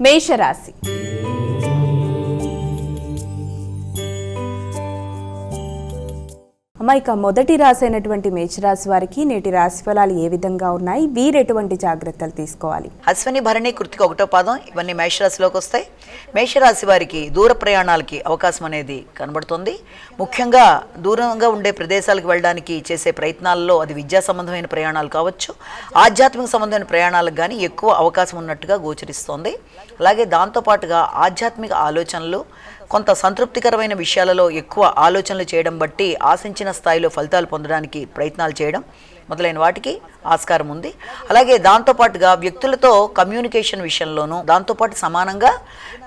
మేషరాశి. అమ్మ ఇక మొదటి రాశి అయినటువంటి మేషరాశి వారికి నేటి రాశి ఫలాలు ఏ విధంగా ఉన్నాయి? వీరు ఎటువంటి జాగ్రత్తలు తీసుకోవాలి? అశ్విని భరణి కృతిక ఒకటో పాదం ఇవన్నీ మేషరాశిలోకి వస్తాయి. మేషరాశి వారికి దూర ప్రయాణాలకి అవకాశం అనేది కనబడుతుంది. ముఖ్యంగా దూరంగా ఉండే ప్రదేశాలకు వెళ్ళడానికి చేసే ప్రయత్నాల్లో అది విద్యా సంబంధమైన ప్రయాణాలు కావచ్చు. ఆధ్యాత్మిక సంబంధమైన ప్రయాణాలకు కానీ ఎక్కువ అవకాశం ఉన్నట్టుగా గోచరిస్తోంది. అలాగే దాంతోపాటుగా ఆధ్యాత్మిక ఆలోచనలు కొంత సంతృప్తికరమైన విషయాలలో ఎక్కువ ఆలోచనలు చేయడం బట్టి ఆశించిన స్థాయిలో ఫలితాలు పొందడానికి ప్రయత్నాలు చేయడం మొదలైన వాటికి ఆస్కారం ఉంది. అలాగే దాంతోపాటుగా వ్యక్తులతో కమ్యూనికేషన్ విషయంలోనూ దాంతోపాటు సమానంగా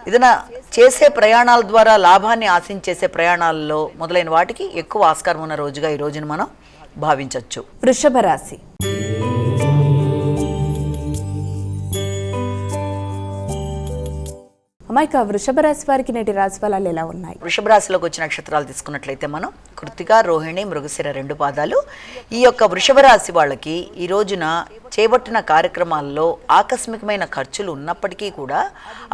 ఏదైనా చేసే ప్రయాణాల ద్వారా లాభాన్ని ఆశించేసే ప్రయాణాల్లో మొదలైన వాటికి ఎక్కువ ఆస్కారం ఉన్న రోజుగా ఈ రోజును మనం భావించవచ్చు వృషభ రాశి. ఇక వృషభ రాశి వారికి నేటి రాశి ఫలాలు ఎలా ఉన్నాయి? వృషభ రాశిలోకి వచ్చిన నక్షత్రాలు తీసుకున్నట్లయితే మనం కృతిక రోహిణి మృగశిర రెండు పాదాలు. ఈ యొక్క వృషభ రాశి వాళ్ళకి ఈ రోజున చేపట్టిన కార్యక్రమాల్లో ఆకస్మికమైన ఖర్చులు ఉన్నప్పటికీ కూడా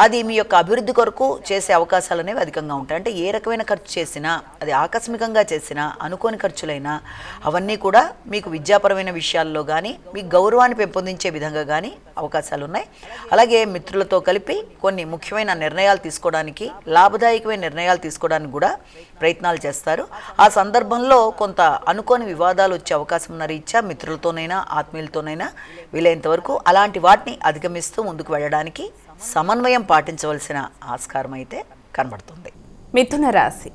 అది మీ యొక్క అభివృద్ధి కొరకు చేసే అవకాశాలు అనేవి అధికంగా ఉంటాయి. అంటే ఏ రకమైన ఖర్చు చేసినా అది ఆకస్మికంగా చేసినా అనుకోని ఖర్చులైనా అవన్నీ కూడా మీకు విద్యాపరమైన విషయాల్లో కానీ మీ గౌరవాన్ని పెంపొందించే విధంగా కానీ అవకాశాలు ఉన్నాయి. అలాగే మిత్రులతో కలిపి కొన్ని ముఖ్యమైన నిర్ణయాలు తీసుకోవడానికి లాభదాయకమైన నిర్ణయాలు తీసుకోవడానికి కూడా ప్రయత్నాలు చేస్తారు. ఆ సందర్భంలో కొంత అనుకోని వివాదాలు వచ్చే అవకాశం ఉన్న రీత్యా మిత్రులతోనైనా ఆత్మీయులతోనైనా వీలైనంత వరకు అలాంటి వాటిని అధిగమిస్తూ ముందుకు వెళ్ళడానికి సమన్వయం పాటించవలసిన ఆస్కారం అయితే కనబడుతుంది. మిథున రాశి.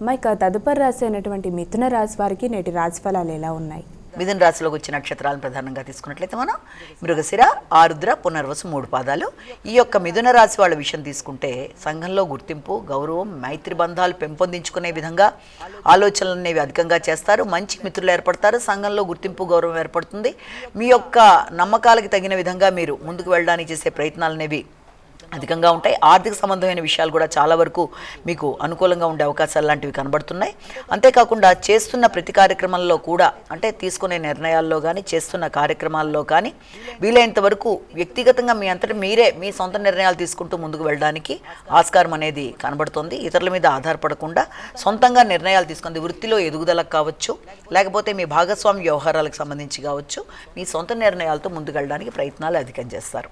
అమ్మ తదుపరి రాశి అయినటువంటి మిథున రాశి వారికి నేటి రాశిఫలాలు ఎలా ఉన్నాయి? మిథున రాశిలోకి వచ్చే నక్షత్రాలను ప్రధానంగా తీసుకున్నట్లయితే మనం మృగశిర ఆరుద్ర పునర్వసు మూడు పాదాలు. ఈ యొక్క మిథున రాశి వాళ్ళ విషయం తీసుకుంటే సంఘంలో గుర్తింపు గౌరవం మైత్రి బంధాలు పెంపొందించుకునే విధంగా ఆలోచనలు అనేవి అధికంగా చేస్తారు. మంచి మిత్రులు ఏర్పడతారు. సంఘంలో గుర్తింపు గౌరవం ఏర్పడుతుంది. మీ యొక్క నమ్మకాలకి తగిన విధంగా మీరు ముందుకు వెళ్ళడానికి చేసే ప్రయత్నాలు అనేవి అధికంగా ఉంటాయి. ఆర్థిక సంబంధమైన విషయాలు కూడా చాలా వరకు మీకు అనుకూలంగా ఉండే అవకాశాలు లాంటివి కనబడుతున్నాయి. అంతేకాకుండా చేస్తున్న ప్రతి కార్యక్రమంలో కూడా అంటే తీసుకునే నిర్ణయాల్లో కానీ చేస్తున్న కార్యక్రమాల్లో కానీ వీలైనంత వరకు వ్యక్తిగతంగా మీ అంతటి మీరే మీ సొంత నిర్ణయాలు తీసుకుంటూ ముందుకు వెళ్ళడానికి ఆస్కారం అనేది కనబడుతుంది. ఇతరుల మీద ఆధారపడకుండా సొంతంగా నిర్ణయాలు తీసుకుంది. వృత్తిలో ఎదుగుదలకు కావచ్చు లేకపోతే మీ భాగస్వామి వ్యవహారాలకు సంబంధించి కావచ్చు మీ సొంత నిర్ణయాలతో ముందుకు వెళ్ళడానికి ప్రయత్నాలు అధికం చేస్తారు.